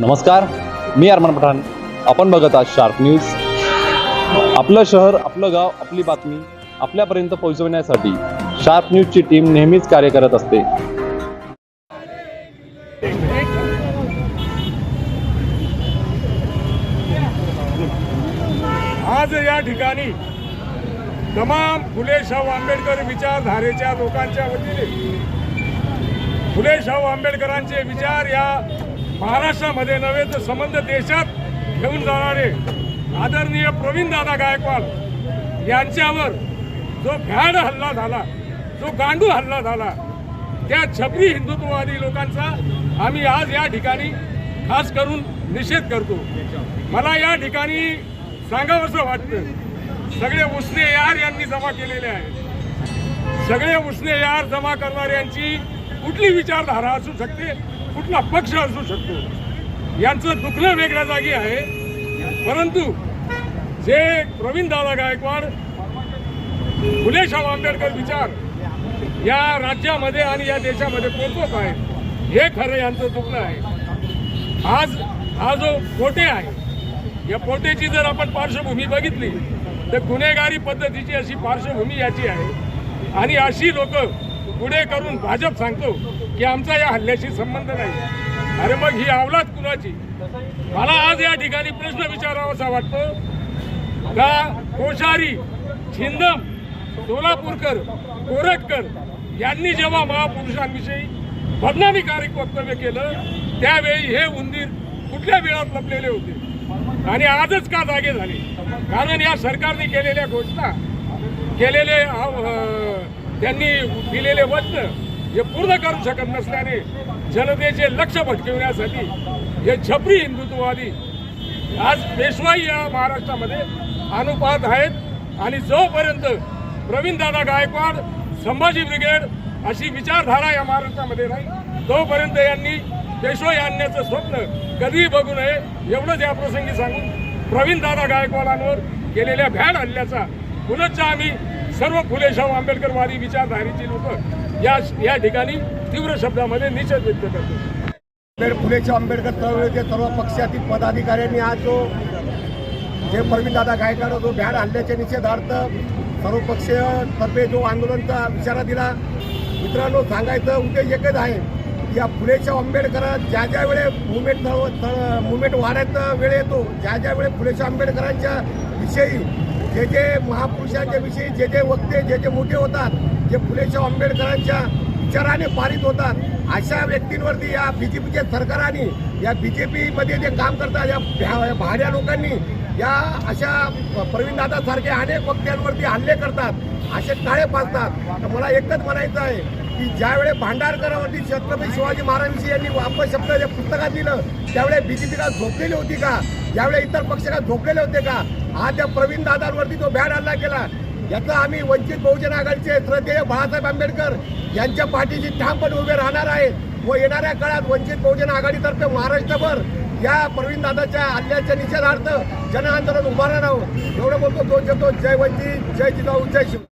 नमस्कार मी अरमान पठाण. आपण बघत आहात शार्प न्यूज आपलं शहर आपलं गाव आपली बातमी आपल्यापर्यंत पोहोचवण्यासाठी शार्प न्यूजची टीम नेहमीच कार्य करत असते. आज या ठिकाणी तमाम फुले शाहू आंबेडकर विचारधारेच्या लोकांच्या वतीने फुले शाहू आंबेडकरांचे विचार या महाराष्ट्रामध्ये नव्हे तर संबंध देशात घेऊन जाणारे आदरणीय प्रवीणदादा गायकवाड यांच्यावर जो भ्याड हल्ला झाला जो गांडू हल्ला झाला त्या छपरी हिंदुत्ववादी लोकांचा आम्ही आज या ठिकाणी खास करून निषेध करतो. मला या ठिकाणी सांगावंसं वाटतं सगळे उसने यार यांनी जमा केलेले आहे सगळे उसने यार जमा करणाऱ्यांची कुठली विचारधारा असू शकते? कुठला पक्ष असू शकतो. यांचं दुखणं वेगळ्या जागी आहे. परंतु जे प्रवीण दादा गायकवाड फुले शाहू आंबेडकर विचार या राज्यामध्ये आणि या देशामध्ये पोहोचवत आहे हे खरं यांचं दुखणं आहे. आज हा जो पोटे आहे या पोटेची जर आपण पार्श्वभूमी बघितली तर गुन्हेगारी पद्धतीची अशी पार्श्वभूमी याची आहे. आणि अशी लोक पुढे करून भाजप सांगतो की आमचा या हल्ल्याशी संबंध नाही. अरे मग ही आवलात कुणाची? मला आज या ठिकाणी प्रश्न विचारावासा वाटतो. का कोशारी छिंदम सोलापूरकर कोरटकर यांनी जेव्हा महापुरुषांविषयी बदनामीकारक वक्तव्य केलं त्यावेळी हे उंदीर कुठल्या वेळात लपलेले होते? आणि आजच का जागे झाले? कारण या सरकारने केलेल्या घोषणा केलेले अं, त्यांनी दिलेले वचन हे पूर्ण करू शकत नसल्याने जनतेचे लक्ष भटकविण्यासाठी हे छपरी हिंदुत्ववादी आज पेशवाई या महाराष्ट्रामध्ये अनुपात आहेत. आणि जोपर्यंत प्रवीणदादा गायकवाड संभाजी ब्रिगेड अशी विचारधारा या महाराष्ट्रामध्ये नाही तोपर्यंत यांनी पेशवाई आणण्याचं स्वप्न कधीही बघू नये एवढंच या प्रसंगी सांगून प्रवीणदादा गायकवाडांवर केलेल्या भ्याड हल्ल्याचा पुनश्च आम्ही सर्व फुलेशाह आंबेडकरवादी विचारधारेची लोक या या ठिकाणी तीव्र शब्दामध्ये निषेध व्यक्त करतो. फुलेशाह आंबेडकर चळवळीचे सर्व पक्षातील पदाधिकाऱ्यांनी आज जो जे प्रवीणदादा गायकवाड जो भ्याड हल्ल्याच्या निषेधार्थ सर्वपक्षीय तर्फे जो आंदोलनचा विचारा दिला. मित्रांनो सांगायचं उद्देश एकच आहे या फुलेशाह आंबेडकर ज्या ज्या वेळे मुवमेंट मुवमेंट वाढायचा वेळ येतो ज्या ज्या वेळे फुलेशाह आंबेडकरांच्या विषयी जे जे महापुरुषांच्या विषयी जे जे वक्ते जे जे मोठे होतात जे फुलेशाह आंबेडकरांच्या विचाराने पारित होतात अशा व्यक्तींवरती या बी जे पीच्या सरकाराने या बी जे पीमध्ये जे काम करतात या भाड्या लोकांनी या अशा प्रवीणदादासारख्या अनेक वक्त्यांवरती हल्ले करतात असे टाळे पाजतात तर मला एकच म्हणायचं आहे की ज्यावेळेस भांडारकरावरती छत्रपती शिवाजी महाराजांशी यांनी अपशब्द जे पुस्तकात दिलं त्यावेळेस बीजेपी का झोपलेली होती का? यावेळेस इतर पक्ष का झोपलेले होते का? आज त्या प्रवीण दादांवरती तो बॅड हल्ला केला. याचा आम्ही वंचित बहुजन आघाडीचे श्रद्धेय बाळासाहेब आंबेडकर यांच्या पाठीशी ठामपणे उभे राहणार आहेत व येणाऱ्या काळात वंचित बहुजन आघाडीतर्फे महाराष्ट्रभर या प्रवीण दादाच्या हल्ल्याच्या निषेधार्थ जनआंदोलन उभारणार आहोत. एवढं बोलतो तो जय वंचित जय जिजाऊ जय शिव.